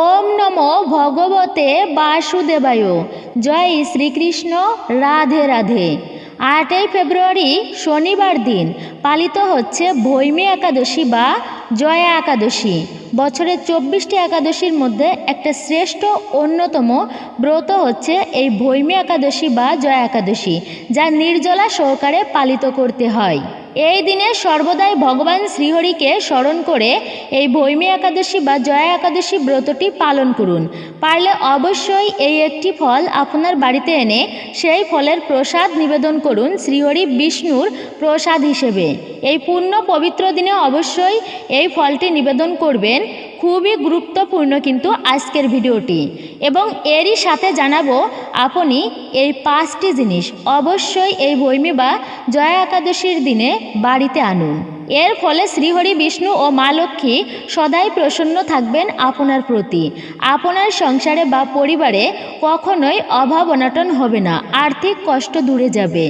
ওম নমো ভগবতে বাসুদেবায়। জয় শ্রীকৃষ্ণ, রাধে রাধে। আটই ফেব্রুয়ারি শনিবার দিন পালিত হচ্ছে ভৈমী একাদশী বা জয়া একাদশী। বছরের চব্বিশটি একাদশীর মধ্যে একটা শ্রেষ্ঠ অন্যতম ব্রত হচ্ছে এই ভৈমী একাদশী বা জয়া একাদশী, যা নির্জলা সহকারে পালিত করতে হয়। এই দিনে সর্বদাই ভগবান শ্রীহরিকে স্মরণ করে এই ভৈমী একাদশী বা জয়া একাদশী ব্রতটি পালন করুন। পারলে অবশ্যই এই একটি ফল আপনার বাড়িতে এনে সেই ফলের প্রসাদ নিবেদন করুন শ্রীহরি বিষ্ণুর প্রসাদ হিসেবে। এই পূর্ণ পবিত্র দিনে অবশ্যই এই ফলটি নিবেদন করবেন খুবই গুরুত্বপূর্ণ কিন্তু আজকের ভিডিওটি। এবং এরই সাথে জানাব আপনি এই পাঁচটি জিনিস অবশ্যই এই ভৈমী বা জয়া একাদশীর দিনে বাড়িতে আনুন। এর ফলে শ্রীহরি বিষ্ণু ও মা লক্ষ্মী সদাই প্রসন্ন থাকবেন আপনার প্রতি। আপনার সংসারে বা পরিবারে কখনোই অভাব অনাটন হবে না, আর্থিক কষ্ট দূরে যাবে।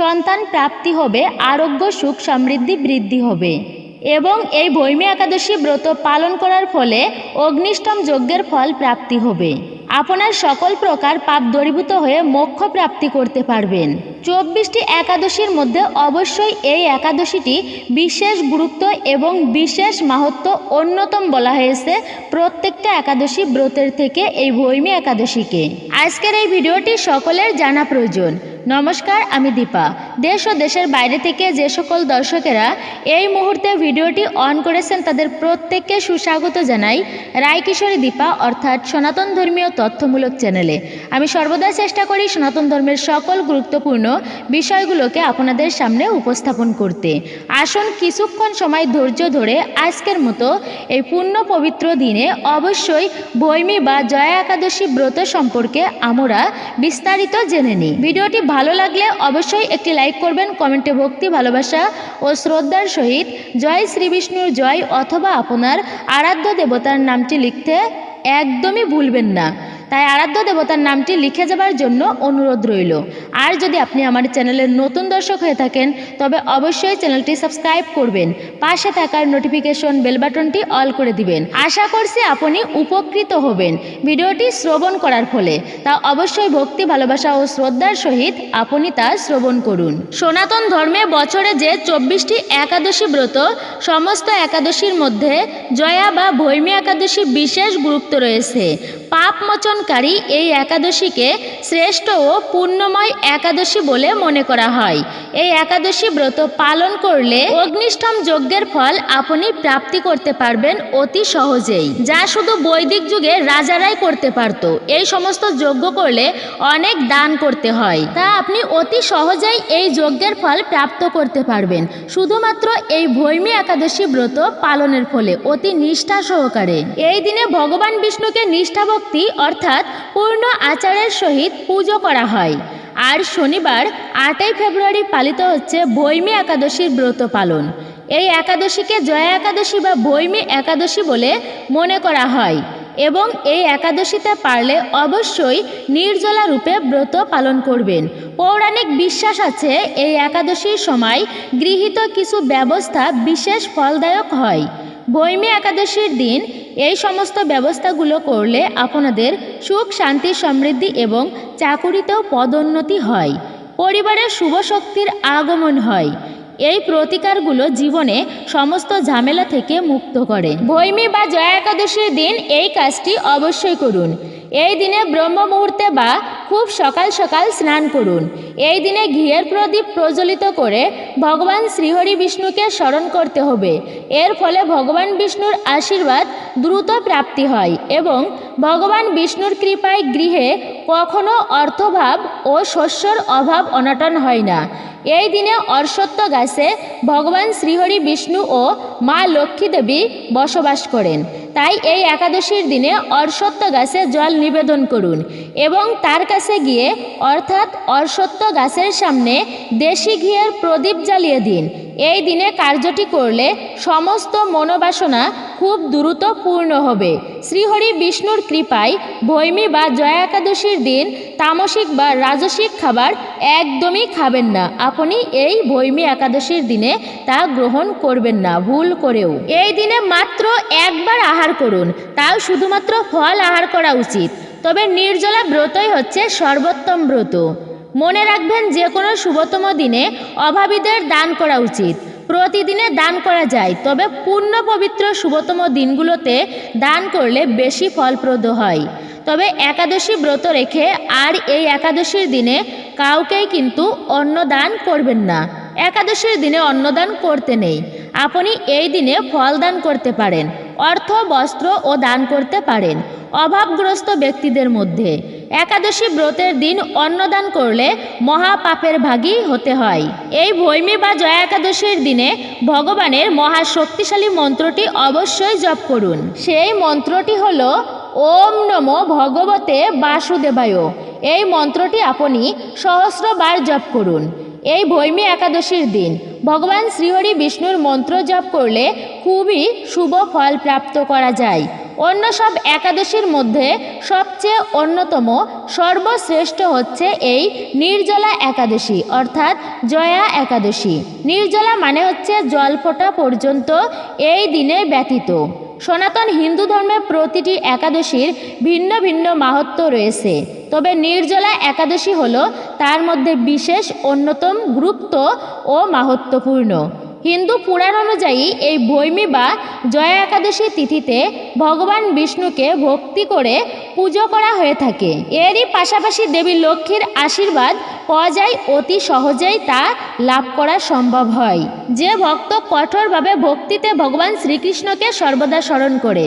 সন্তান প্রাপ্তি হবে, আরোগ্য, সুখ সমৃদ্ধি বৃদ্ধি হবে। এবং এই ভৈমী একাদশী ব্রত পালন করার ফলে অগ্নিষ্টম যজ্ঞের ফল প্রাপ্তি হবে। আপনার সকল প্রকার পাপ দরিভূত হয়ে মোক্ষ প্রাপ্তি করতে পারবেন। চব্বিশটি একাদশীর মধ্যে অবশ্যই এই একাদশীটি বিশেষ গুরুত্ব এবং বিশেষ মাহাত্ম অন্যতম বলা হয়েছে প্রত্যেকটা একাদশী ব্রতের থেকে এই ভৈমী একাদশীকে। আজকের এই ভিডিওটি সকলের জানা প্রয়োজন। নমস্কার, আমি দীপা। দেশ ও দেশের বাইরে থেকে যে সকল দর্শকেরা এই মুহূর্তে ভিডিওটি অন করেছেন তাদের প্রত্যেককে সুস্বাগত জানাই রায়কিশোরী দীপা অর্থাৎ সনাতন ধর্মীয় তথ্যমূলক চ্যানেলে। আমি সর্বদা চেষ্টা করি সনাতন ধর্মের সকল গুরুত্বপূর্ণ বিষয়গুলোকে আপনাদের সামনে উপস্থাপন করতে। আসুন কিছুক্ষণ সময় ধৈর্য ধরে আজকের মতো এই পূর্ণ পবিত্র দিনে অবশ্যই বৈমী বা জয়া একাদশী ব্রত সম্পর্কে আমরা বিস্তারিত জেনে নিই। ভিডিওটি ভালো লাগলে অবশ্যই একটি লাইক করবেন, কমেন্টে ভক্তি, ভালোবাসা ও শ্রদ্ধার সহিত। জয় শ্রীবিষ্ণুর জয় অথবা আপনার আরাধ্য দেবতার নামটি লিখতে একদমই ভুলবেন না। তাই আরাধ্য দেবতার নামটি লিখে যাবার জন্য অনুরোধ রইল। আর যদি আপনি আমার চ্যানেলের নতুন দর্শক হয়ে থাকেন, তবে অবশ্যই চ্যানেলটি সাবস্ক্রাইব করবেন, পাশে থাকার নোটিফিকেশন বেল বাটনটি অল করে দিবেন। আশা করছি আপনি উপকৃত হবেন ভিডিওটি শ্রবণ করার ফলে। তা অবশ্যই ভক্তি, ভালোবাসা ও শ্রদ্ধার সহিত আপনি তা শ্রবণ করুন। সনাতন ধর্মে বছরে যে চব্বিশটি একাদশী ব্রত, সমস্ত একাদশীর মধ্যে জয়া বা ভৈমী একাদশী বিশেষ গুরুত্ব রয়েছে। পাপ মোচনকারী এই একাদশীকে শ্রেষ্ঠ ও পুণ্যময় একাদশী বলে মনে করা হয়। এই একাদশী ব্রত পালন করলে অগ্নিষ্টম যজ্ঞের ফল আপনি প্রাপ্তি করতে পারবেন অতি সহজেই। যা শুধু বৈদিক যুগে রাজারাই করতে পারত। এই সমস্ত যজ্ঞ করলে অনেক দান করতে হয়। তা আপনি অতি সহজেই এই যজ্ঞের ফল প্রাপ্ত করতে পারবেন। শুধুমাত্র এই ভৈমী একাদশী ব্রত পালনের ফলে অতি নিষ্ঠা সহকারে। এই দিনে ভগবান বিষ্ণুকে নিষ্ঠা ভক্তি অর্থাৎ পূর্ণ আচারের সহিত পুজো করা হয়। আর শনিবার আটই ফেব্রুয়ারি পালিত হচ্ছে ভৈমী একাদশীর ব্রত পালন। এই একাদশীকে জয়া একাদশী বা ভৈমী একাদশী বলে মনে করা হয় এবং এই একাদশীতে পারলে অবশ্যই নির্জলা রূপে ব্রত পালন করবেন। পৌরাণিক বিশ্বাস আছে, এই একাদশীর সময় গৃহীত কিছু ব্যবস্থা বিশেষ ফলদায়ক হয়। বৈমী একাদশীর দিন এই সমস্ত ব্যবস্থাগুলো করলে আপনাদের সুখ, শান্তি, সমৃদ্ধি এবং চাকুরিতেও পদোন্নতি হয়। পরিবারের শুভ শক্তির আগমন হয়। এই প্রতিকারগুলো জীবনে সমস্ত ঝামেলা থেকে মুক্ত করে। ভৈমী বা জয়া একাদশীর দিন এই কাজটি অবশ্যই করুন। এই দিনে ব্রহ্ম মুহূর্তে বা খুব সকাল সকাল স্নান করুন। এই দিনে ঘিয়ের প্রদীপ প্রজ্বলিত করে ভগবান শ্রীহরি বিষ্ণুকে স্মরণ করতে হবে। এর ফলে ভগবান বিষ্ণুর আশীর্বাদ দ্রুত প্রাপ্তি হয় এবং ভগবান বিষ্ণুর কৃপায় গৃহে কখনো অর্থভাব ও শস্যর অভাব অনটন হয় না। এই দিনে অর্শত্ব গাছে ভগবান শ্রীহরি বিষ্ণু ও মা লক্ষ্মী দেবী বসবাস করেন। তাই এই একাদশীর দিনে অর্ষত্ব গাছে জল নিবেদন করুন এবং তার কাছে গিয়ে অর্থাৎ অর্ষত্ব গাছের সামনে দেশি ঘিয়ের প্রদীপ জ্বালিয়ে দিন। এই দিনে কার্যটি করলে সমস্ত মনোবাসনা খুব দ্রুত পূর্ণ হবে। শ্রীহরি বিষ্ণুর কৃপায় ভৈমী বা জয়া একাদশীর দিন তামসিক বা রাজসিক খাবার একদমই খাবেন না। আপনি এই ভৈমী একাদশীর দিনে তা গ্রহণ করবেন না, ভুল করেও। এই দিনে মাত্র একবার আহার করুন, তাও শুধুমাত্র ফল আহার করা উচিত। তবে নির্জলা ব্রতই হচ্ছে সর্বোত্তম ব্রত। মনে রাখবেন যে কোনো শুভতম দিনে অভাবীদের দান করা উচিত। প্রতিদিনে দান করা যায়, তবে পূর্ণ পবিত্র শুভতম দিনগুলোতে দান করলে বেশি ফলপ্রদ হয়। তবে একাদশী ব্রত রেখে আর এই একাদশীর দিনে কাউকেই কিন্তু অন্নদান করবেন না। একাদশীর দিনে অন্নদান করতে নেই। আপনি এই দিনে ফল দান করতে পারেন, অর্থ, বস্ত্র ও দান করতে পারেন, অভাবগ্রস্ত ব্যক্তিদের মধ্যে। একাদশী ব্রতের দিন অন্নদান করলে মহাপাপের ভাগী হতে হয়। এই ভৈমি বা জয়া একাদশীর দিনে ভগবানের মহা শক্তিশালী মন্ত্রটি অবশ্যই জপ করুন। সেই মন্ত্রটি হল, ওম নমো ভগবতে বাসুদেবায়। এই মন্ত্রটি আপনি সহস্রবার জপ করুন। এই ভৈমী একাদশীর দিন। ভগবান শ্রীহরি বিষ্ণুর মন্ত্র জপ করলে খুবই শুভ ফল প্রাপ্ত করা যায়। অন্য সব একাদশীর মধ্যে সবচেয়ে অন্যতম, সর্বশ্রেষ্ঠ হচ্ছে এই নির্জলা একাদশী, অর্থাৎ জয়া একাদশী। নির্জলা মানে হচ্ছে জলফোঁটা পর্যন্ত এই দিনে ব্যতীত। সনাতন হিন্দু ধর্মে প্রতিটি একাদশীর ভিন্ন ভিন্ন মাহাত্ম রয়েছে। তবে নির্জলা একাদশী হল তার মধ্যে বিশেষ, অন্যতম গুরুত্ব ও মাহাত্মপূর্ণ হিন্দু পুরাণ অনুযায়ী এই ভৈমী বা জয়া একাদশী তিথিতে ভগবান বিষ্ণুকে ভক্তি করে পুজো করা হয়ে থাকে। এরই পাশাপাশি দেবী লক্ষ্মীর আশীর্বাদ পাওয়া যায় অতি সহজেই তা লাভ করা সম্ভব হয়। যে ভক্ত কঠোরভাবে ভক্তিতে ভগবান শ্রীকৃষ্ণকে সর্বদা স্মরণ করে।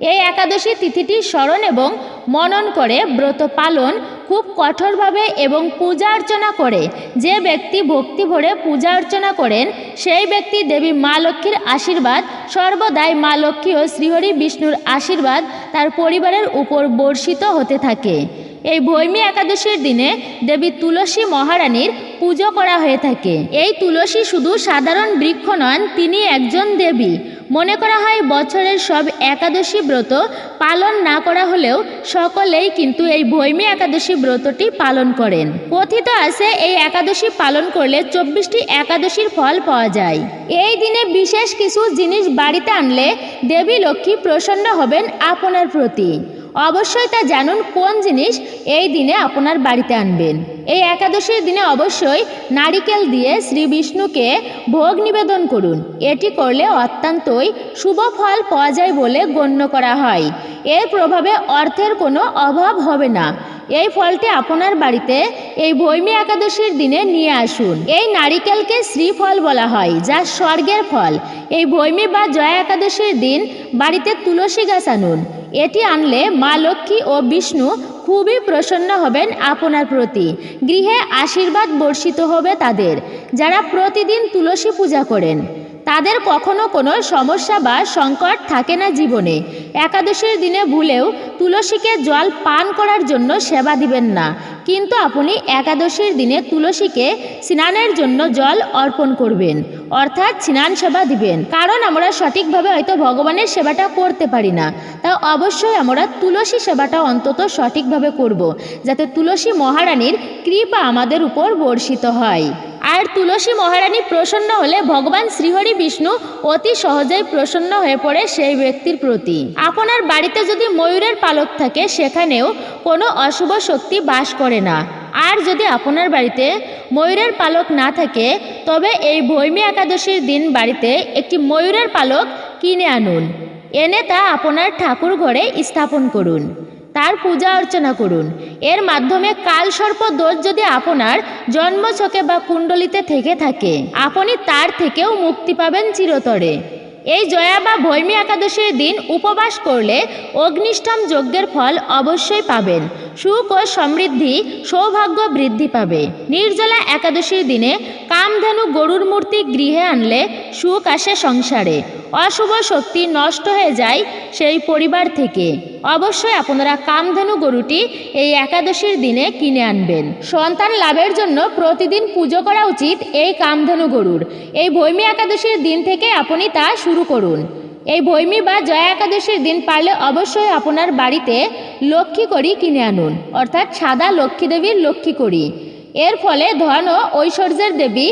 এই একাদশী তিথিটি স্মরণ এবং মনন করে ব্রত পালন খুব কঠোরভাবে এবং পূজা অর্চনা করে। যে ব্যক্তি ভক্তি ভরে পূজা অর্চনা করেন, সেই ব্যক্তি দেবী মা লক্ষ্মীর আশীর্বাদ, সর্বদাই মা লক্ষ্মী ও শ্রীহরি বিষ্ণুর আশীর্বাদ তার পরিবারের উপর বর্ষিত হতে থাকে। এই ভৈমী একাদশীর দিনে দেবী তুলসী মহারানীর পুজো করা হয়ে থাকে। এই তুলসী শুধু সাধারণ বৃক্ষ নন, তিনি একজন দেবী। মনে করা হয় বছরের সব একাদশী ব্রত পালন না করা হলেও সকলেই কিন্তু এই ভৈমী একাদশী ব্রতটি পালন করেন। কথিত আছে এই একাদশী পালন করলে চব্বিশটি একাদশীর ফল পাওয়া যায়। এই দিনে বিশেষ কিছু জিনিস বাড়িতে আনলে দেবী লক্ষ্মী প্রসন্ন হবেন আপনার প্রতি। অবশ্যই তা জানুন কোন জিনিস এই দিনে আপনার বাড়িতে আনবেন। এই একাদশীর দিনে অবশ্যই নারিকেল দিয়ে শ্রী বিষ্ণুকে ভোগ নিবেদন করুন। এটি করলে অত্যন্তই শুভ ফল পাওয়া যায় বলে গণ্য করা হয়। এর প্রভাবে অর্থের কোনো অভাব হবে না। এই ফলটি আপনার বাড়িতে এই ভৈমী একাদশীর দিনে নিয়ে আসুন। এই নারিকেলকে শ্রীফল বলা হয়, যা স্বর্গের ফল। এই ভৈমী বা জয়া একাদশীর দিন বাড়িতে তুলসী গাছ আনুন। এটি আনলে মা লক্ষ্মী ও বিষ্ণু খুবই প্রসন্ন হবেন আপনার প্রতি। গৃহে আশীর্বাদ বর্ষিত হবে তাদের, যারা প্রতিদিন তুলসী পূজা করেন। তাদের কখনো কোনো সমস্যা বা সংকট থাকে না জীবনে। একাদশীর দিনে ভুলেও তুলসীকে জল পান করার জন্য সেবা দিবেন না। কিন্তু আপনি একাদশীর দিনে তুলসীকে স্নানের জন্য জল অর্পণ করবেন, অর্থাৎ স্নান সেবা দিবেন। কারণ আমরা সঠিকভাবে হয়তো ভগবানের সেবাটা করতে পারি না। তা অবশ্যই আমরা তুলসী সেবাটা অন্তত সঠিকভাবে করব। যাতে তুলসী মহারানীর কৃপা আমাদের উপর বর্ষিত হয়। আর তুলসী মহারানী প্রসন্ন হলে ভগবান শ্রীহরি বিষ্ণু অতি সহজেই প্রসন্ন হয়ে পড়ে সেই ব্যক্তির প্রতি। আপনার বাড়িতে যদি ময়ূরের পালক থাকে, সেখানেও কোনো অশুভ শক্তি বাস করে না। আর যদি আপনার বাড়িতে ময়ূরের পালক না থাকে, তবে এই ভৈমী একাদশীর দিন বাড়িতে একটি ময়ূরের পালক কিনে আনুন। এনে তা আপনার ঠাকুর ঘরে স্থাপন করুন। তার পূজা অর্চনা করুন। এর মাধ্যমে কালসর্প দোষ যদি আপনার জন্মছকে বা কুণ্ডলিতে থেকে থাকে, আপনি তার থেকেও মুক্তি পাবেন চিরতরে। এই জয়া বা ভৈমী একাদশীর দিন উপবাস করলে অগ্নিষ্ঠম যজ্ঞের ফল অবশ্যই পাবেন। সুখ ও সমৃদ্ধি, সৌভাগ্য বৃদ্ধি পাবে। নির্জলা একাদশীর দিনে কামধেনু গরুর মূর্তি গৃহে আনলে সুখ আসে সংসারে। অশুভ শক্তি নষ্ট হয়ে যায় সেই পরিবার থেকে। অবশ্যই আপনারা কামধেনু গরুটি এই একাদশীর দিনে কিনে আনবেন। সন্তান লাভের জন্য প্রতিদিন পুজো করা উচিত এই কামধেনু গরুর। এই ভৈমী একাদশীর দিন থেকে আপনি তা শুরু করুন। এই ভৈমী বা জয়া একাদশীর দিন পারলে অবশ্যই আপনার বাড়িতে লক্ষ্মী করি কিনে আনুন, অর্থাৎ সাদা লক্ষ্মী দেবীর লক্ষ্মী করি এর ফলে ধন ও ঐশ্বর্যের দেবী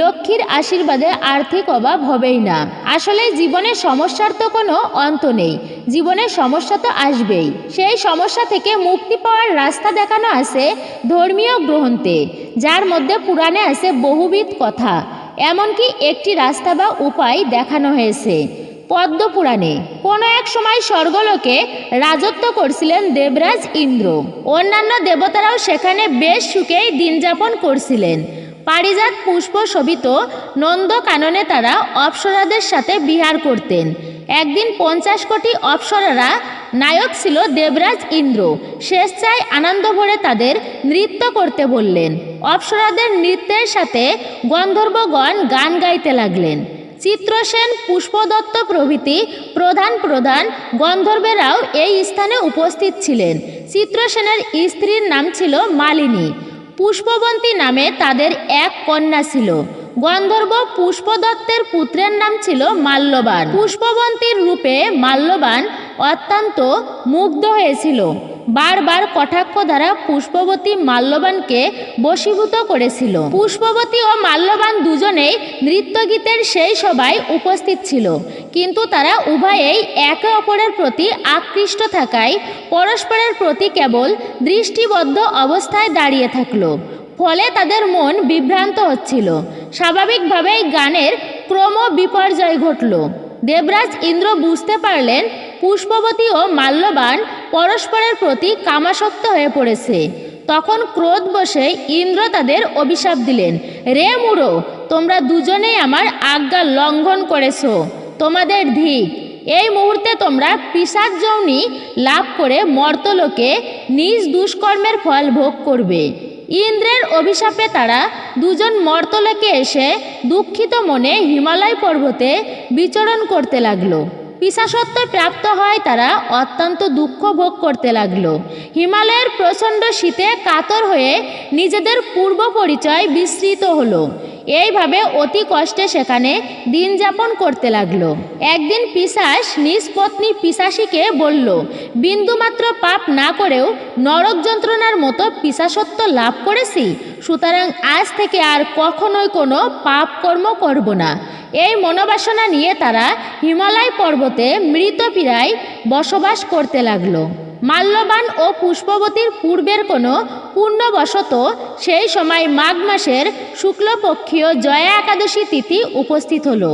লক্ষ্মীর আশীর্বাদে আর্থিক অভাব হবেই না। আসলে জীবনের সমস্যার তো কোনো অন্ত নেই জীবনের সমস্যা তো আসবেই। সেই সমস্যা থেকে মুক্তি পাওয়ার রাস্তা দেখানো আছে ধর্মীয় গ্রন্থে, যার মধ্যে পুরাণে আছে বহুবিধ কথা। এমনকি একটি রাস্তা বা উপায় দেখানো হয়েছে। পদ্মপুরাণে কোনো এক সময় স্বর্গলোকে রাজত্ব করছিলেন দেবরাজ ইন্দ্র। অন্যান্য দেবতারাও সেখানে বেশ সুখেই দিনযাপন করছিলেন। পারিজাত পুষ্প শোভিত নন্দকাননে তারা অপ্সরাদের সাথে বিহার করতেন। একদিন পঞ্চাশ কোটি অপ্সরারা নায়ক ছিল দেবরাজ ইন্দ্র। স্বেচ্ছায় আনন্দ ভরে তাদের নৃত্য করতে বললেন। অপ্সরাদের নৃত্যের সাথে গন্ধর্বগণ গান গাইতে লাগলেন। চিত্রসেন, পুষ্পদত্ত প্রভৃতি প্রধান প্রধান গন্ধর্বেরাও এই স্থানে উপস্থিত ছিলেন। চিত্রসেনের স্ত্রীর নাম ছিল মালিনী। পুষ্পবন্তী নামে তাদের এক কন্যা ছিল। গন্ধর্ব পুষ্পদত্তের পুত্রের নাম ছিল মাল্যবান। পুষ্পবন্তীর রূপে মাল্যবান অত্যন্ত মুগ্ধ হয়েছিল। বারবার কটাক্ষ দ্বারা পুষ্পবতী মাল্যবানকে বশীভূত করেছিল। পুষ্পবতী ও মাল্যবান দুজনেই নৃত্যগীতের সেই সভায় উপস্থিত ছিল। কিন্তু তারা উভয়েই একে অপরের প্রতি আকৃষ্ট থাকায় পরস্পরের প্রতি কেবল দৃষ্টিবদ্ধ অবস্থায় দাঁড়িয়ে থাকল। ফলে তাদের মন বিভ্রান্ত হচ্ছিল। স্বাভাবিকভাবেই গানের ক্রম বিপর্যয় ঘটল। দেবরাজ ইন্দ্র বুঝতে পারলেন, পুষ্পবতী ও মাল্যবান পরস্পরের প্রতি কামাসক্ত হয়ে পড়েছে। তখন ক্রোধ বসে ইন্দ্র তাদের অভিশাপ দিলেন, রে মুড়ো, তোমরা দুজনেই আমার আজ্ঞা লঙ্ঘন করেছ, তোমাদের ধিক। এই মুহূর্তে তোমরা পিসাদ যৌনি লাভ করে মর্তলোকে নিজ দুষ্কর্মের ফল ভোগ করবে। ইন্দ্রের অভিশাপে তারা দুজন মর্তলোকে এসে দুঃখিত মনে হিমালয় পর্বতে বিচরণ করতে লাগল। পিসাসত্ব প্রাপ্ত হয় তারা অত্যন্ত দুঃখ ভোগ করতে লাগল। হিমালয়ের প্রচণ্ড শীতে কাতর হয়ে নিজেদের পূর্ব পরিচয় বিস্মৃত হলো। এইভাবে অতি কষ্টে সেখানে দিন যাপন করতে লাগল। একদিন পিসাস নিজ পত্নী পিসাসীকে বলল, বিন্দুমাত্র পাপ না করেও নরক যন্ত্রণার মতো পিসাসত্ব লাভ করেছি। সুতরাং আজ থেকে আর কখনোই কোনো পাপ কর্ম করব না। এই মনোবাসনা নিয়ে তারা হিমালয় পর্বতে মৃত পীড়ায় বসবাস করতে লাগল। মাল্যবান ও পুষ্পবতীর পূর্বের কোনো পূর্ণবশত সেই সময় মাঘ মাসের শুক্লপক্ষীয় জয়া একাদশী তিথি উপস্থিত হল।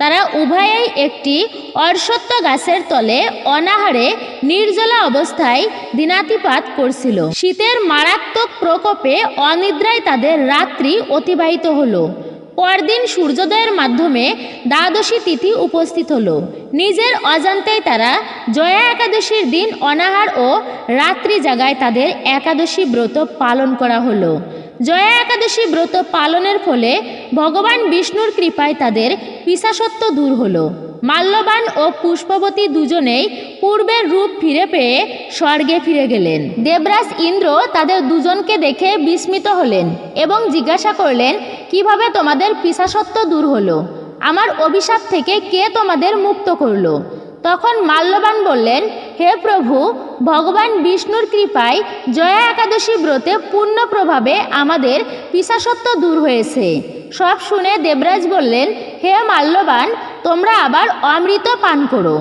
তারা উভয়েই একটি অর্শত্ব গাছের তলে অনাহারে নির্জলা অবস্থায় দিনাতিপাত করছিল। শীতের মারাত্মক প্রকোপে অনিদ্রায় তাদের রাত্রি অতিবাহিত হলো। পরদিন সূর্যোদয়ের মাধ্যমে দ্বাদশী তিথি উপস্থিত হল। নিজের অজান্তেই তারা জয়া একাদশীর দিন অনাহার ও রাত্রি জাগায় তাদের একাদশী ব্রত পালন করা হলো। জয়া একাদশী ব্রত পালনের ফলে ভগবান বিষ্ণুর কৃপায় তাদের পিসাসত্ব দূর হলো। মাল্যবান ও পুষ্পবতী দুজনেই পূর্বের রূপ ফিরে পেয়ে স্বর্গে ফিরে গেলেন। দেবরাজ ইন্দ্র তাদের দুজনকে দেখে বিস্মিত হলেন এবং জিজ্ঞাসা করলেন, কীভাবে তোমাদের পিসাসত্ব দূর হলো? আমার অভিশাপ থেকে কে তোমাদের মুক্ত করল? তখন মাল্যবান বললেন, হে প্রভু, ভগবান বিষ্ণুর কৃপায় জয়া একাদশী ব্রতে পূর্ণ প্রভাবে আমাদের পিসাসত্ব দূর হয়েছে। সব শুনে দেবরাজ বললেন, হে মাল্যবান, তোমরা আবার অমৃত পান করো।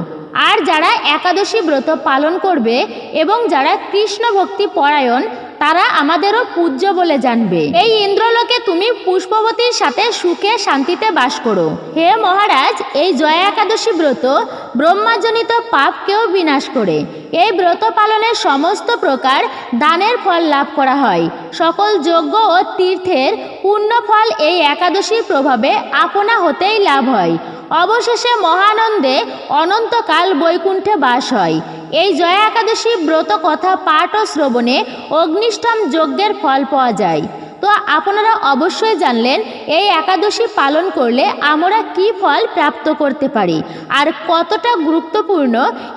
আর যারা একাদশী ব্রত পালন করবে এবং যারা কৃষ্ণ ভক্তি পরায়ণ তারা আমাদেরও পূজ্য বলে জানবে। এই ইন্দ্রলোকে তুমি পুষ্পবতীর সাথে সুখে শান্তিতে বাস করো। হে মহারাজ, এই জয়া একাদশী ব্রত ব্রহ্মাজনিত পাপকেও বিনাশ করে। এই ব্রত পালনের সমস্ত প্রকার দানের ফল লাভ করা হয়। সকল যজ্ঞ ও তীর্থের পূর্ণ ফল এই একাদশীর প্রভাবে আপনা হতেই লাভ হয়। অবশেষে মহানন্দে অনন্তকাল বৈকুণ্ঠে বাস হয়। এই জয়া একাদশী ব্রত কথা পাঠ ও শ্রবণে অগ্নিষ্টম যজ্ঞের ফল পাওয়া যায়। তো আপনারা অবশ্যই জানলেন, এই একাদশী পালন করলে আমরা কি ফল প্রাপ্ত করতে পারি আর কতটা গুরুত্বপূর্ণ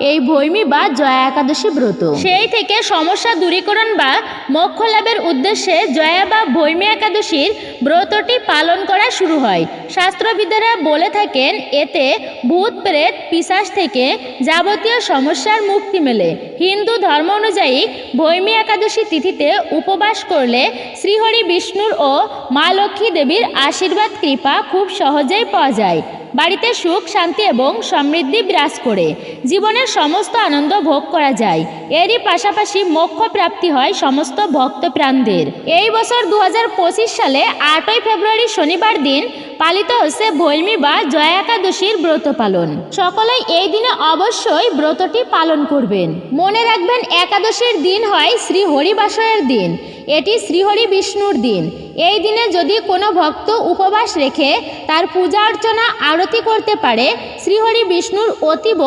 এই ভৈমী বা জয়া একাদশী ব্রত। সেই থেকে সমস্যা দূরীকরণ বা মোক্ষ লাভের উদ্দেশ্যে জয়া বা ভৈমী একাদশীর ব্রতটি পালন করা শুরু হয়। শাস্ত্রবিদেরা বলে থাকেন, এতে ভূত, প্রেত পিশাচ থেকে যাবতীয় সমস্যার মুক্তি মেলে। হিন্দু ধর্ম অনুযায়ী ভৈমী একাদশী তিথিতে উপবাস করলে শ্রীহরি বিষ্ণুর ও মা লক্ষ্মী দেবীর আশীর্বাদ কৃপা খুব সহজেই পাওয়া যায়। বাড়িতে সুখ, শান্তি এবং সমৃদ্ধি বিরাজ করে। জীবনের সমস্ত আনন্দ ভোগ করা যায়। এরই পাশাপাশি মোক্ষ প্রাপ্তি হয় সমস্ত ভক্ত প্রাণদের এই বছর দু হাজার পঁচিশ সালে আটই ফেব্রুয়ারি শনিবার দিন পালিত হচ্ছে ভৈমী বা জয়া একাদশীর ব্রত পালন। সকলেই এই দিনে অবশ্যই ব্রতটি পালন করবেন। মনে রাখবেন, একাদশীর দিন হয় শ্রী হরিবাসয়ের দিন। এটি শ্রীহরি বিষ্ণুর দিন। এই দিনে যদি কোনো ভক্ত উপবাস রেখে তার পূজা অর্চনা, আরতি করতে পারে, শ্রীহরি বিষ্ণুর অতীব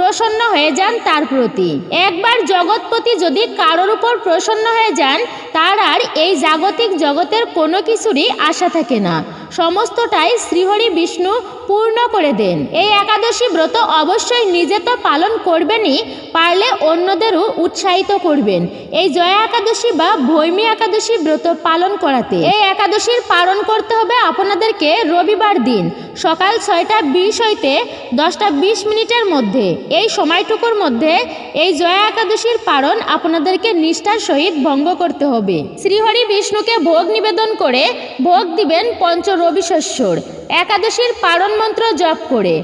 প্রসন্ন হয়ে যান তার প্রতি। একবার জগৎপতি যদি কারোর উপর প্রসন্ন হয়ে যান, তার আর এই জাগতিক জগতের কোনো কিছুরই আশা থাকে না। সমস্তটাই শ্রীহরি বিষ্ণু পূর্ণ করে দেন। এই একাদশী ব্রত অবশ্যই নিজে তো পালন করবেনই, পারলে অন্যদেরও উৎসাহিত করবেন। এই জয়া একাদশী বা ভৈমী একাদশী ব্রত পালন করাতে। এই একাদশীর পালন করতে হবে আপনাদেরকে রবিবার দিন, সকাল ছয়টা বিশ হইতে দশটা বিশ মিনিটের মধ্যে। এই সময়টুকুর মধ্যে এই জয়া একাদশীর পালন আপনাদেরকে নিষ্ঠার সহিত ভঙ্গ করতে হবে। শ্রীহরি বিষ্ণুকে ভোগ নিবেদন করে ভোগ দিবেন পঞ্চ রবি শস্যর একাদশীর পারণ মন্ত্র জপ করে,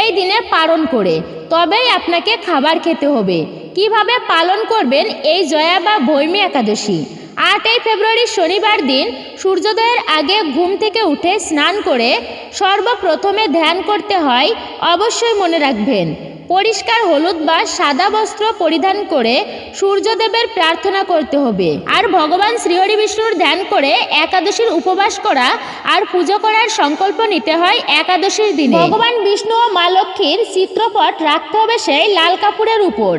এই দিনে পালন করে, তবেই আপনাকে খাবার খেতে হবে। কীভাবে পালন করবেন এই জয়া বা ভৈমী একাদশী? আটই ফেব্রুয়ারি শনিবার দিন সূর্যোদয়ের আগে ঘুম থেকে উঠে স্নান করে সর্বপ্রথমে ধ্যান করতে হয়, অবশ্যই মনে রাখবেন। পরিষ্কার হলুদ বা সাদা বস্ত্র পরিধান করে সূর্যদেবের প্রার্থনা করতে হবে। আর ভগবান শ্রীহরি বিষ্ণুর ধ্যান করে একাদশীর উপবাস করা আর পুজো করার সংকল্প নিতে হয় একাদশীর দিনে। ভগবান বিষ্ণু ও মা লক্ষ্মীর চিত্রপট রাখতে হবে সেই লাল কাপড়ের উপর।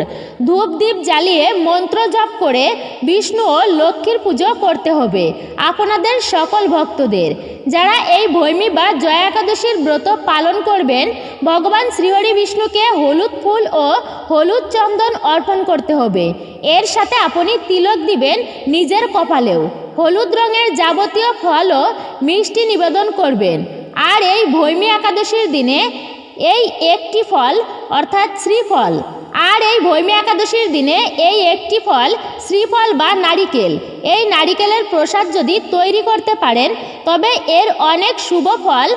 ধূপ দ্বীপ জ্বালিয়ে মন্ত্র জপ করে বিষ্ণু ও লক্ষ্মীর পুজো করতে হবে আপনাদের সকল ভক্তদের। যারা এই ভৈমী বা জয়া একাদশীর ব্রত পালন করবেন, ভগবান শ্রীহরি বিষ্ণুকে হলুদ ফুল ও হলুদ চন্দন অর্পণ করতে হবে। এর সাথে আপনি তিলক দিবেন নিজের কপালেও। হলুদ রঙের যাবতীয় ফল ও মিষ্টি নিবেদন করবেন। আর এই ভৈমী একাদশীর দিনে এই একটি ফল, অর্থাৎ শ্রীফল। আর এই ভৈমী একাদশীর দিনে এই একটি ফল, শ্রীফল বা নারিকেল। এই নারিকেলের প্রসাদ যদি তৈরি করতে পারেন, তবে এর অনেক শুভ ফল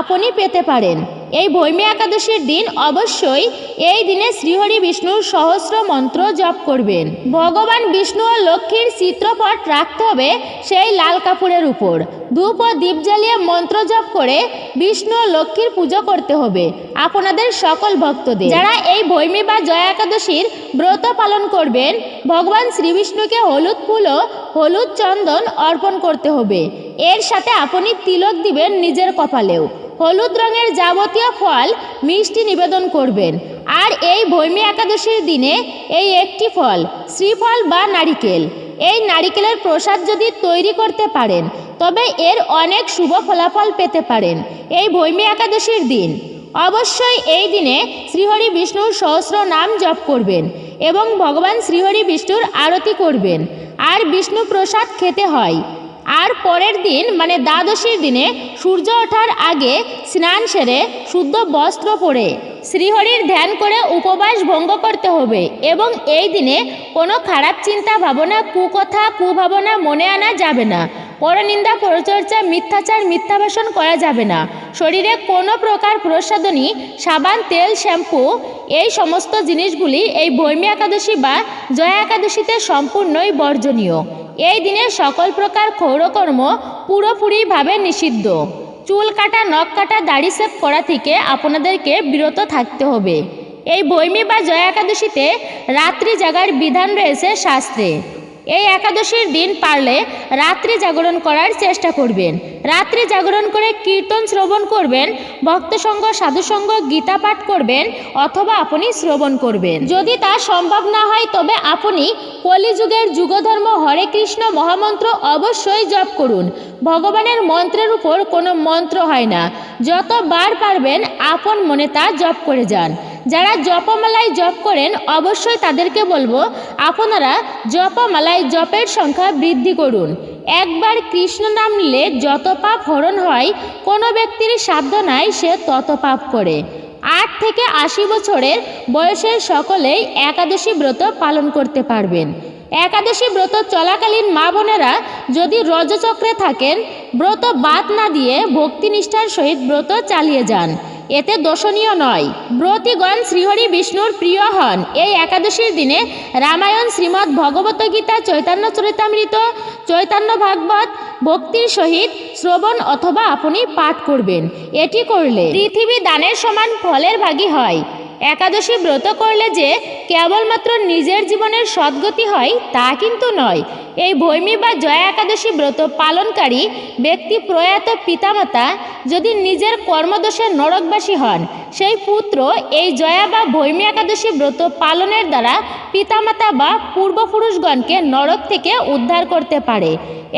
আপনি পেতে পারেন। এই ভৈমী একাদশীর দিন অবশ্যই এই দিনে শ্রীহরি বিষ্ণুর সহস্র মন্ত্র জপ করবেন। ভগবান বিষ্ণু ও লক্ষ্মীর চিত্রপট রাখতে হবে সেই লাল কাপড়ের উপর। ধূপ ও দীপ জ্বালিয়ে মন্ত্র জপ করে বিষ্ণু ও লক্ষ্মীর পুজো করতে হবে আপনাদের সকল ভক্তদের। যারা এই ভৈমী বা জয়া একাদশীর ব্রত পালন করবেন, ভগবান শ্রীবিষ্ণুকে হলুদ ফুল ও হলুদ চন্দন অর্পণ করতে হবে। এর সাথে আপনি তিলক দিবেন নিজের কপালেও। হলুদ রঙের যাবতীয় ফল মিষ্টি নিবেদন করবেন। আর এই ভৈমী একাদশীর দিনে এই একটি ফল, শ্রীফল বা নারিকেল। এই নারিকেলের প্রসাদ যদি তৈরি করতে পারেন, তবে এর অনেক শুভ ফলাফল পেতে পারেন এই ভৈমী একাদশীর দিন। অবশ্যই এই দিনে শ্রীহরি বিষ্ণুর সহস্র নাম জপ করবেন এবং ভগবান শ্রীহরি বিষ্ণুর আরতি করবেন। আর বিষ্ণু প্রসাদ খেতে হয়। আর পরের দিন মানে দ্বাদশীর দিনে, সূর্য ওঠার আগে স্নান সেরে শুদ্ধ বস্ত্র পরে শ্রীহরির ধ্যান করে উপবাস ভঙ্গ করতে হবে এবং এই দিনে কোনো খারাপ চিন্তা, ভাবনা, কুকথা, কুভাবনা মনে আনা যাবে না। পরনিন্দা পরচর্চা, মিথ্যাচার মিথ্যাভাষণ করা যাবে না। শরীরে কোনো প্রকার প্রসাদনী সাবান, তেল, শ্যাম্পু, এই সমস্ত জিনিসগুলি এই ভৈমী একাদশী বা জয়া একাদশীতে সম্পূর্ণই বর্জনীয়। এই দিনে সকল প্রকার ক্ষৌরকর্ম পুরোপুরিভাবে নিষিদ্ধ। চুল কাটা, নখ কাটা, দাড়ি সেপ করা থেকে আপনাদেরকে বিরত থাকতে হবে। এই ভৈমী বা জয়া একাদশীতে রাত্রি জাগার বিধান রয়েছে শাস্ত্রে। এই একাদশীর দিন পারলে রাত্রি জাগরণ করার চেষ্টা করবেন। রাত্রি জাগরণ করে কীর্তন শ্রবণ করবেন, ভক্তসঙ্গ, সাধুসঙ্গ, গীতা পাঠ করবেন অথবা আপনি শ্রবণ করবেন। যদি তা সম্ভব না হয়, তবে আপনি কলিযুগের যুগধর্ম হরে কৃষ্ণ মহামন্ত্র অবশ্যই জপ করুন। ভগবানের মন্ত্রের উপর কোনো মন্ত্র হয় না। যতবার পারবেন আপন মনে তা জপ করে যান। যারা জপমালায় জপ করেন, অবশ্যই তাদেরকে বলব, আপনারা জপমালায় জপের সংখ্যা বৃদ্ধি করুন। একবার কৃষ্ণ নাম নিলে যত পাপ হরণ হয়, কোনো ব্যক্তির সাধ্য নাই সে তত পাপ করে। আট থেকে আশি বছরের বয়সের সকলেই একাদশী ব্রত পালন করতে পারবেন। একাদশী ব্রত চলাকালীন মা বোনেরা যদি রজচক্রে থাকেন, ব্রত বাদ না দিয়ে ভক্তিনিষ্ঠার সহিত ব্রত চালিয়ে যান। এতে দোষণীয় নয়। ব্রতিগণ শ্রীহরি বিষ্ণুর প্রিয় হন। এই একাদশীর দিনে রামায়ণ শ্রীমৎ ভগবত গীতা, চৈতন্য চরিতামৃত, চৈতন্য ভাগবত ভক্তির সহিত শ্রবণ অথবা আপনি পাঠ করবেন। এটি করলে পৃথিবী দানের সমান ফলের ভাগী হয়। একাদশী ব্রত করলে যে কেবলমাত্র নিজের জীবনের সদ্গতি হয়, তা কিন্তু নয়। এই ভৈমী বা জয়া একাদশী ব্রত পালনকারী ব্যক্তি প্রয়াত পিতামাতা যদি নিজের কর্মদোষে নরকবাসী হন, সেই পুত্র এই জয়া বা ভৈমী একাদশী ব্রত পালনের দ্বারা পিতামাতা বা পূর্বপুরুষগণকে নরক থেকে উদ্ধার করতে পারে।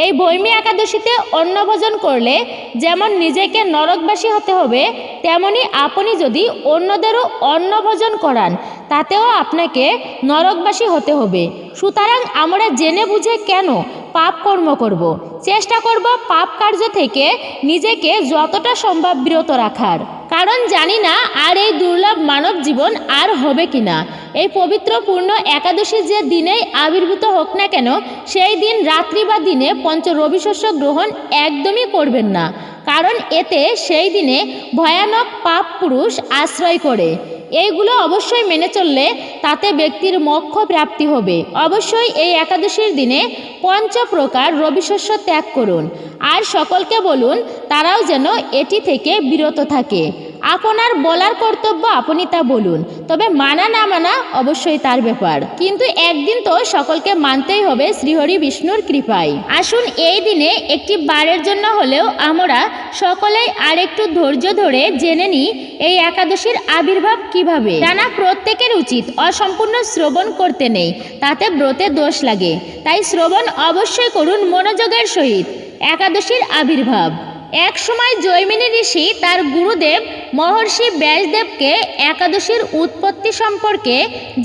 এই ভৈমী একাদশীতে অন্নভোজন করলে যেমন নিজেকে নরকবাসী হতে হবে তেমনি আপনি যদি অন্যদেরও অন্নভোজন করান, তাতেও আপনাকে নরকবাসী হতে হবে সুতরাং আমরা জেনে বুঝে কেন পাপ কর্ম করব। চেষ্টা করব পাপ কার্য থেকে নিজেকে যতটা সম্ভব বিরত রাখার কারণ জানি না আর এই দুর্লভ মানব জীবন আর হবে কি না। এই পবিত্র পূর্ণ একাদশী যে দিনেই আবির্ভূত হোক না কেন, সেই দিন রাত্রি বা দিনে পঞ্চ রবিশস্য গ্রহণ একদমই করবেন না। কারণ এতে সেই দিনে ভয়ানক পাপ পুরুষ আশ্রয় করে। এইগুলো অবশ্যই মেনে চললে তাতে ব্যক্তির মোক্ষ প্রাপ্তি হবে। অবশ্যই এই একাদশীর দিনে পঞ্চ প্রকার রবিশস্য ত্যাগ করুন। আর সকলকে বলুন, তারাও যেন এটি থেকে বিরত থাকে। আপনার বলার কর্তব্য আপনি তা বলুন। তবে মানা না মানা অবশ্যই তার ব্যাপার। কিন্তু একদিন তো সকলকে মানতেই হবে শ্রীহরি বিষ্ণুর কৃপায়। আসুন এই দিনে একটি বারের জন্য হলেও আমরা সকলেই আরেকটু ধৈর্য ধরে জেনে নিই এই একাদশীর আবির্ভাব কীভাবে। জানা প্রত্যেকের উচিত অসম্পূর্ণ শ্রবণ করতে নেই, তাতে ব্রতে দোষ লাগে। তাই শ্রবণ অবশ্যই করুন মনোযোগের সহিত। একাদশীর আবির্ভাব। এক সময় জৈমিনী ঋষি তার গুরুদেব মহর্ষি ব্যাসদেবকে একাদশীর উৎপত্তি সম্পর্কে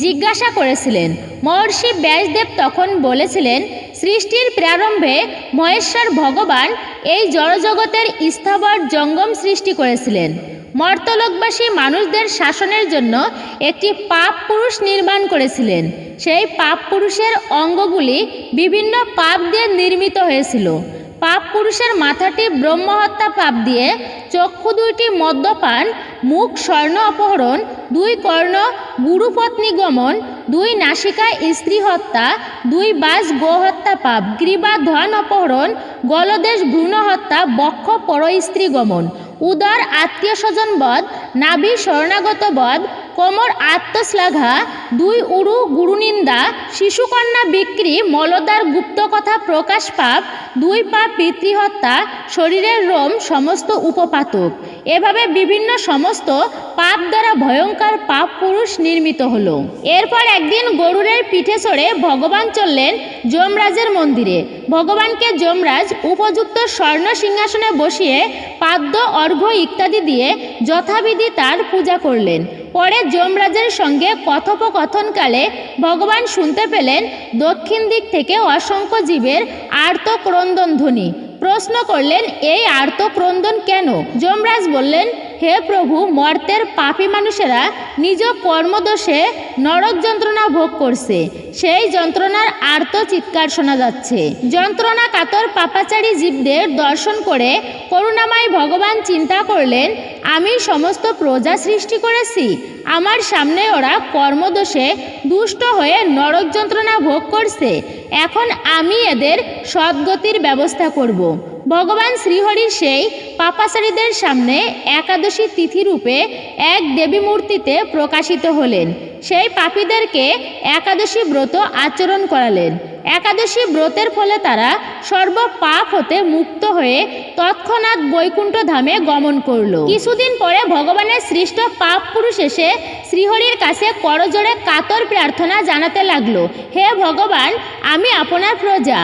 জিজ্ঞাসা করেছিলেন। মহর্ষি ব্যাসদেব তখন বলেছিলেন, সৃষ্টির প্রারম্ভে মহেশ্বর ভগবান এই জড়জগতের স্থাবর জঙ্গম সৃষ্টি করেছিলেন। মর্তলোকবাসী মানুষদের শাসনের জন্য একটি পাপ পুরুষ নির্মাণ করেছিলেন। সেই পাপ পুরুষের অঙ্গগুলি বিভিন্ন পাপ দিয়ে নির্মিত হয়েছিল। পাপ পুরুষের মাথাটি ব্রহ্মহত্যা পাপ দিয়ে চক্ষু দুইটি মদ্যপান, মুখ স্বর্ণ অপহরণ, দুই কর্ণ গুরুপত্নী গমন দুই নাসিকা স্ত্রী হত্যা, দুই বাস গোহত্যা পাপ গ্রীবা ধন অপহরণ, গলদেশ ভ্রূণ হত্যা, বক্ষ পর স্ত্রী গমন উদর আত্মীয় স্বজন বধ, নাভি শরণাগত বধ কোমর আত্মশ্লাঘা, দুই উরু গুরুনিন্দা, শিশুকন্যা বিক্রি মলদার গুপ্ত কথা প্রকাশ পাপ, দুই পা পিতৃহত্যা, শরীরের রোম সমস্ত উপপাতক। এভাবে বিভিন্ন সমস্ত পাপ দ্বারা ভয়ঙ্কর পাপ পুরুষ নির্মিত হলো। এরপর একদিন গরুরের পিঠে চড়ে ভগবান চললেন যমরাজের মন্দিরে। ভগবানকে যমরাজ উপযুক্ত স্বর্ণ সিংহাসনে বসিয়ে পাদ্য, অর্ঘ্য ইত্যাদি দিয়ে যথাবিধি তার পূজা করলেন। পরে যমরাজের সঙ্গে কথোপকথনকালে ভগবান শুনতে পেলেন দক্ষিণ দিক থেকে অসংখ্য জীবের আর্তক্রন্দন ধ্বনি প্রশ্ন করলেন, এই আর্তক্রন্দন কেন? যমরাজ বললেন হে প্রভু, মর্তের পাপী মানুষেরা নিজ কর্মদোষে নরক যন্ত্রণা ভোগ করছে। সেই যন্ত্রণার আর্ত চিৎকার শোনা যাচ্ছে। যন্ত্রণা কাতর পাপাচারী জীবদের দর্শন করে করুণাময় ভগবান চিন্তা করলেন, আমি সমস্ত প্রজা সৃষ্টি করেছি। আমার সামনে ওরা কর্মদোষে দুষ্ট হয়ে নরক যন্ত্রণা ভোগ করছে। এখন আমি এদের সদ্গতির ব্যবস্থা করব। ভগবান শ্রীহরির সেই পাপাচারীদের সামনে একাদশী তিথি রূপে এক দেবী মূর্তিতে প্রকাশিত হলেন। সেই পাপীদেরকে একাদশী ব্রত আচরণ করালেন। একাদশী ব্রতের ফলে তারা সর্ব পাপ হতে মুক্ত হয়ে তৎক্ষণাৎ বৈকুণ্ঠ ধামে গমন করল। কিছুদিন পরে ভগবানের সৃষ্ট পাপ পুরুষ এসে শ্রীহরির কাছে করজোড়ে কাতর প্রার্থনা জানাতে লাগল, হে ভগবান, আমি আপনার প্রজা।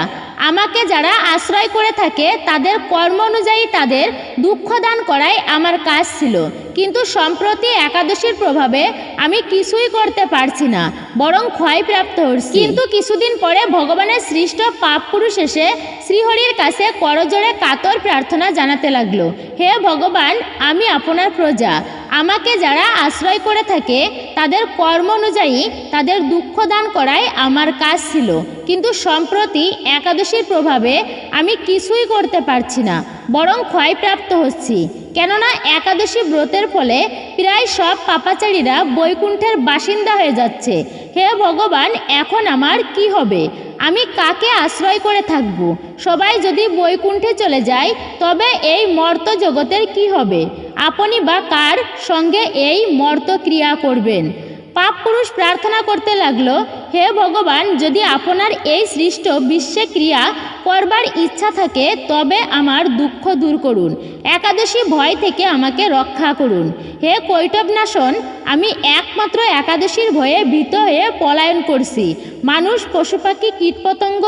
আমাকে যারা আশ্রয় করে থাকে, তাদের কর্ম অনুযায়ী তাদের দুঃখ দান করাই আমার কাজ ছিল। কিন্তু সম্প্রতি একাদশীর প্রভাবে আমি কিছুই করতে পারছি না, বরং ক্ষয়প্রাপ্ত হচ্ছি। কিন্তু কিছুদিন পরে ভগবানের সৃষ্ট পাপ পুরুষ এসে শ্রীহরির কাছে করজোড়ে কাতর প্রার্থনা জানাতে লাগল। হে ভগবান, আমি আপনার প্রজা। আমাকে যারা আশ্রয় করে থাকে, তাদের কর্ম অনুযায়ী তাদের দুঃখ দান করাই আমার কাজ ছিল। কিন্তু সম্প্রতি একাদশীর প্রভাবে আমি কিছুই করতে পারছি না বরং ক্ষয়প্রাপ্ত হচ্ছি। কেননা একাদশী ব্রতের ফলে প্রায় সব পাপাচারীরা বৈকুণ্ঠের বাসিন্দা হয়ে যাচ্ছে। হে ভগবান, এখন আমার কি হবে? আমি কাকে আশ্রয় করে থাকব? সবাই যদি বৈকুণ্ঠে চলে যায়, তবে এই মর্ত জগতের কি হবে? আপনি বা কার সঙ্গে এই মর্ত ক্রিয়া করবেন? পাপ পুরুষ প্রার্থনা করতে লাগল হে ভগবান, যদি আপনার এই সৃষ্ট বিশ্বে ক্রিয়া করবার ইচ্ছা থাকে, তবে আমার দুঃখ দূর করুন। একাদশী ভয় থেকে আমাকে রক্ষা করুন। হে কৈটবনাশন আমি একমাত্র একাদশীর ভয়ে ভীত হয়ে পলায়ন করছি। মানুষ পশু পাখি কীটপতঙ্গ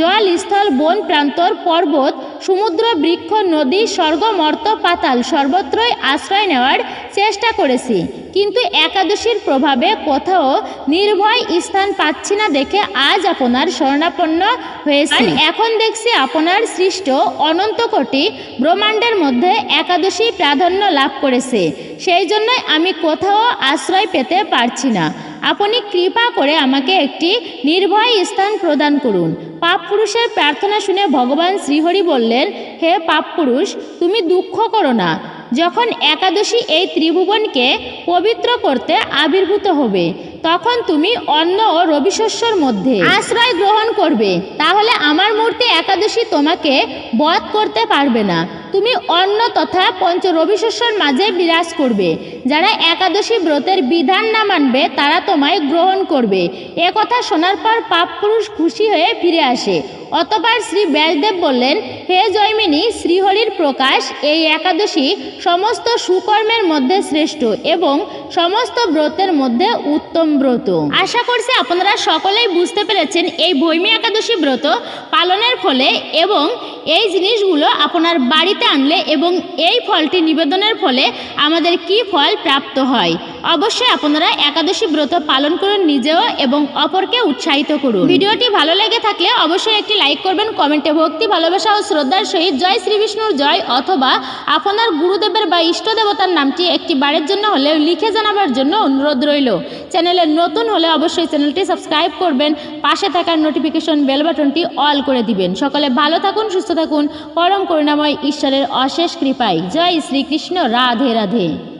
জল স্থল বন প্রান্তর, পর্বত, সমুদ্র, বৃক্ষ, নদী, স্বর্গ, মর্ত, পাতাল সর্বত্রই আশ্রয় নেওয়ার চেষ্টা করেছি। কিন্তু একাদশীর প্রভাবে কোথাও নির্ভয় স্থান পাচ্ছি না দেখে আজ আপনার শরণাপন্ন হয়েছি। এখন দেখছি আপনার সৃষ্ট অনন্ত কোটি ব্রহ্মাণ্ডের মধ্যে একাদশী প্রাধান্য লাভ করেছে। সেই জন্যই আমি কোথাও আশ্রয় পেতে পারছি না। আপনি কৃপা করে আমাকে একটি নির্ভয় স্থান প্রদান করুন। পাপ পুরুষের প্রার্থনা শুনে ভগবান শ্রীহরি বললেন হে পাপ পুরুষ তুমি দুঃখ করো না। যখন একাদশী এই ত্রিভুবনকে পবিত্র করতে আবির্ভূত হবে তখন তুমি অন্ন ও রবিশস্যর মধ্যে আশ্রয় গ্রহণ করবে। তাহলে আমার মূর্তি একাদশী তোমাকে বধ করতে পারবে না। তুমি অন্ন তথা পঞ্চ রবিশস্যর মাঝে বিরাজ করবে। যারা একাদশী ব্রতের বিধান না মানবে, তারা তোমায় গ্রহণ করবে। এ কথা শোনার পর পাপ পুরুষ খুশি হয়ে ফিরে আসে। অতপর শ্রী ব্যাসদেব বললেন হে জৈমিনী শ্রীহরির প্রকাশ এই একাদশী সমস্ত সুকর্মের মধ্যে শ্রেষ্ঠ এবং সমস্ত ব্রতের মধ্যে উত্তম ব্রত। আশা করছি আপনারা সকলেই বুঝতে পেরেছেন এই ভৈমী একাদশী ব্রত পালনের ফলে এবং এই জিনিসগুলো আপনার বাড়িতে আনলে এবং এই ফলটি নিবেদনের ফলে আমাদের কি ফল প্রাপ্ত হয়। অবশ্যই আপনারা একাদশী ব্রত পালন করুন নিজেও এবং অপরকে উৎসাহিত করুন। ভিডিওটি ভালো লেগে থাকলে অবশ্যই একটি লাইক করবেন, কমেন্টে ভক্তি, ভালোবাসা ও শ্রদ্ধার সহিত জয় শ্রী বিষ্ণুর জয় অথবা আপনার গুরুদেবের বা ইষ্ট দেবতার নামটি একটি বারের জন্য হলেও লিখে জানাবার জন্য অনুরোধ রইল। চ্যানেলে নতুন হলে অবশ্যই চ্যানেলটি সাবস্ক্রাইব করবেন, পাশে থাকার নোটিফিকেশন বেল বাটনটি অল করে দিবেন। সকলে ভালো থাকুন, সুস্থ থাকুন, পরম করুণাময় ঈশ্বরের অশেষ কৃপায়। জয় শ্রীকৃষ্ণ, রাধে রাধে।